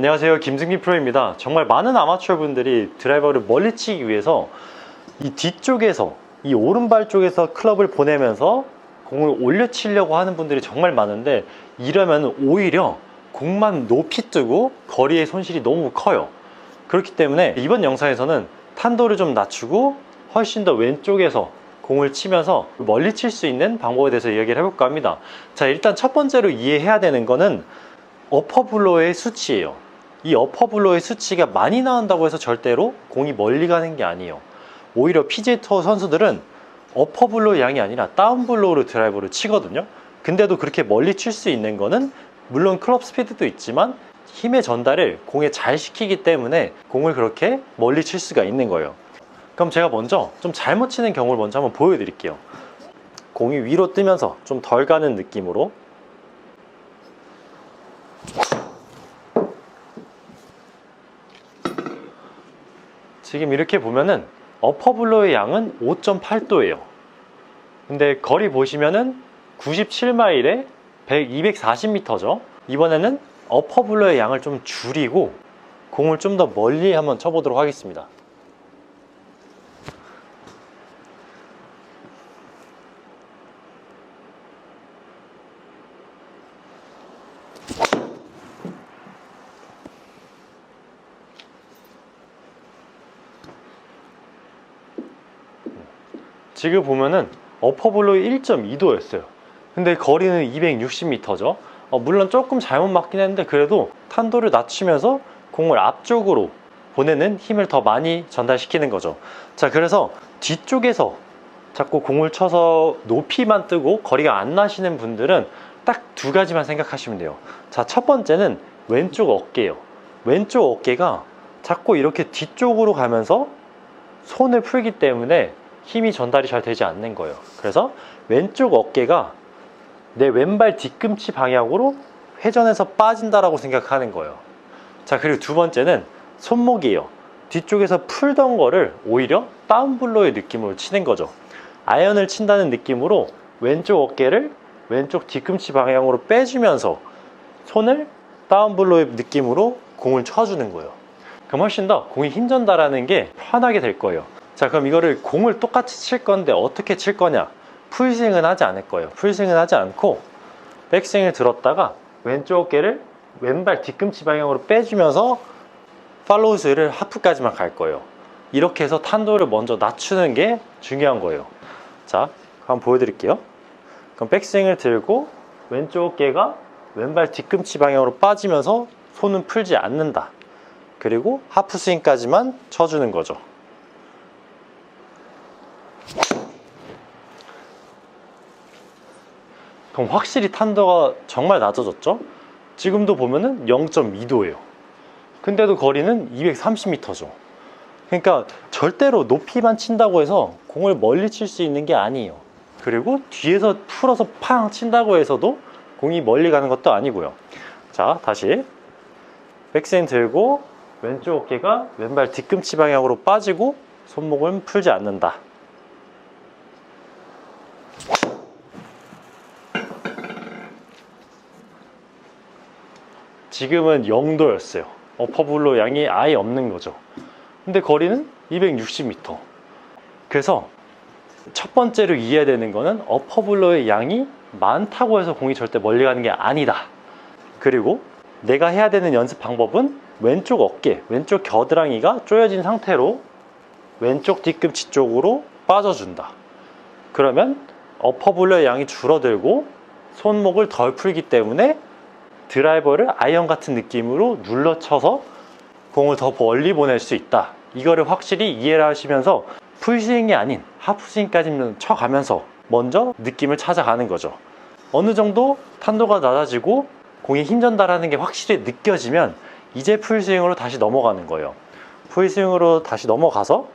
안녕하세요. 김승기 프로입니다. 정말 많은 아마추어 분들이 드라이버를 멀리 치기 위해서 이 뒤쪽에서 이 오른발 쪽에서 클럽을 보내면서 공을 올려 치려고 하는 분들이 정말 많은데 이러면 오히려 공만 높이 뜨고 거리의 손실이 너무 커요. 그렇기 때문에 이번 영상에서는 탄도를 좀 낮추고 훨씬 더 왼쪽에서 공을 치면서 멀리 칠 수 있는 방법에 대해서 이야기를 해볼까 합니다. 자 일단 첫 번째로 이해해야 되는 거는 어퍼블로의 수치예요. 이 어퍼블로의 수치가 많이 나온다고 해서 절대로 공이 멀리 가는 게 아니에요. 오히려 PGA 투어 선수들은 어퍼블로 양이 아니라 다운블로우로 드라이버를 치거든요. 근데도 그렇게 멀리 칠 수 있는 거는 물론 클럽 스피드도 있지만 힘의 전달을 공에 잘 시키기 때문에 공을 그렇게 멀리 칠 수가 있는 거예요. 그럼 제가 먼저 좀 잘못 치는 경우를 먼저 한번 보여드릴게요. 공이 위로 뜨면서 좀 덜 가는 느낌으로 지금 이렇게 보면은 어퍼블로의 양은 5.8도예요. 근데 거리 보시면은 97마일에 100, 240m죠. 이번에는 어퍼블로의 양을 좀 줄이고 공을 좀 더 멀리 한번 쳐보도록 하겠습니다. 지금 보면은 어퍼블로이 1.2도였어요. 근데 거리는 260m죠. 어, 물론 조금 잘못 맞긴 했는데 그래도 탄도를 낮추면서 공을 앞쪽으로 보내는 힘을 더 많이 전달시키는 거죠. 자, 그래서 뒤쪽에서 자꾸 공을 쳐서 높이만 뜨고 거리가 안 나시는 분들은 딱 두 가지만 생각하시면 돼요. 자, 첫 번째는 왼쪽 어깨예요. 왼쪽 어깨가 자꾸 이렇게 뒤쪽으로 가면서 손을 풀기 때문에 힘이 전달이 잘 되지 않는 거예요. 그래서 왼쪽 어깨가 내 왼발 뒤꿈치 방향으로 회전해서 빠진다라고 생각하는 거예요. 자, 그리고 두 번째는 손목이에요. 뒤쪽에서 풀던 거를 오히려 다운블로의 느낌으로 치는 거죠. 아이언을 친다는 느낌으로 왼쪽 어깨를 왼쪽 뒤꿈치 방향으로 빼주면서 손을 다운블로의 느낌으로 공을 쳐주는 거예요. 그럼 훨씬 더 공이 힘 전달하는 게 편하게 될 거예요. 자, 그럼 이거를 공을 똑같이 칠 건데 어떻게 칠 거냐? 풀스윙은 하지 않을 거예요. 풀스윙은 하지 않고 백스윙을 들었다가 왼쪽 어깨를 왼발 뒤꿈치 방향으로 빼주면서 팔로우 스윙을 하프까지만 갈 거예요. 이렇게 해서 탄도를 먼저 낮추는 게 중요한 거예요. 자, 한번 보여드릴게요. 그럼 백스윙을 들고 왼쪽 어깨가 왼발 뒤꿈치 방향으로 빠지면서 손은 풀지 않는다. 그리고 하프 스윙까지만 쳐주는 거죠. 그럼 확실히 탄도가 정말 낮아졌죠? 지금도 보면은 0.2도예요. 근데도 거리는 230m죠. 그러니까 절대로 높이만 친다고 해서 공을 멀리 칠 수 있는 게 아니에요. 그리고 뒤에서 풀어서 팡 친다고 해서도 공이 멀리 가는 것도 아니고요. 자, 다시 백스윙 들고 왼쪽 어깨가 왼발 뒤꿈치 방향으로 빠지고 손목은 풀지 않는다. 지금은 0도였어요. 어퍼블로 양이 아예 없는 거죠. 근데 거리는 260m. 그래서 첫 번째로 이해해야 되는 거는 어퍼블로의 양이 많다고 해서 공이 절대 멀리 가는 게 아니다. 그리고 내가 해야 되는 연습 방법은 왼쪽 어깨, 왼쪽 겨드랑이가 조여진 상태로 왼쪽 뒤꿈치 쪽으로 빠져준다. 그러면 어퍼블로의 양이 줄어들고 손목을 덜 풀기 때문에 드라이버를 아이언 같은 느낌으로 눌러쳐서 공을 더 멀리 보낼 수 있다. 이거를 확실히 이해를 하시면서 풀스윙이 아닌 하프스윙까지 쳐가면서 먼저 느낌을 찾아가는 거죠. 어느 정도 탄도가 낮아지고 공이 힘 전달하는 게 확실히 느껴지면 이제 풀스윙으로 다시 넘어가는 거예요. 풀스윙으로 다시 넘어가서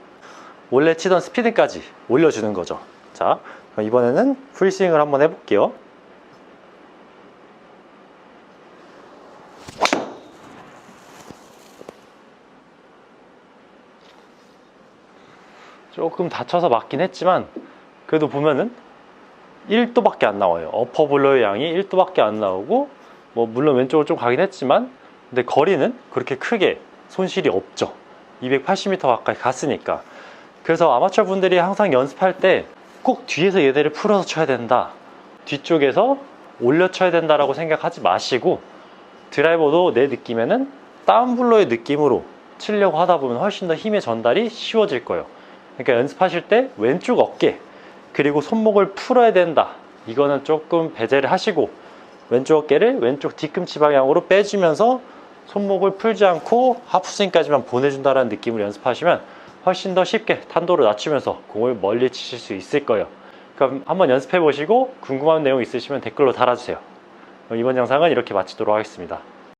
원래 치던 스피드까지 올려주는 거죠. 자, 이번에는 풀스윙을 한번 해볼게요. 조금 다쳐서 맞긴 했지만 그래도 보면은 1도밖에 안 나와요. 어퍼블러의 양이 1도밖에 안 나오고 뭐 물론 왼쪽으로 좀 가긴 했지만 근데 거리는 그렇게 크게 손실이 없죠. 280m 가까이 갔으니까. 그래서 아마추어 분들이 항상 연습할 때 꼭 뒤에서 얘들을 풀어서 쳐야 된다. 뒤쪽에서 올려 쳐야 된다라고 생각하지 마시고 드라이버도 내 느낌에는 다운블로의 느낌으로 치려고 하다 보면 훨씬 더 힘의 전달이 쉬워질 거예요. 그러니까 연습하실 때 왼쪽 어깨 그리고 손목을 풀어야 된다. 이거는 조금 배제를 하시고 왼쪽 어깨를 왼쪽 뒤꿈치 방향으로 빼주면서 손목을 풀지 않고 하프스윙까지만 보내준다는 느낌으로 연습하시면 훨씬 더 쉽게 탄도를 낮추면서 공을 멀리 치실 수 있을 거예요. 그럼 한번 연습해 보시고 궁금한 내용 있으시면 댓글로 달아주세요. 이번 영상은 이렇게 마치도록 하겠습니다.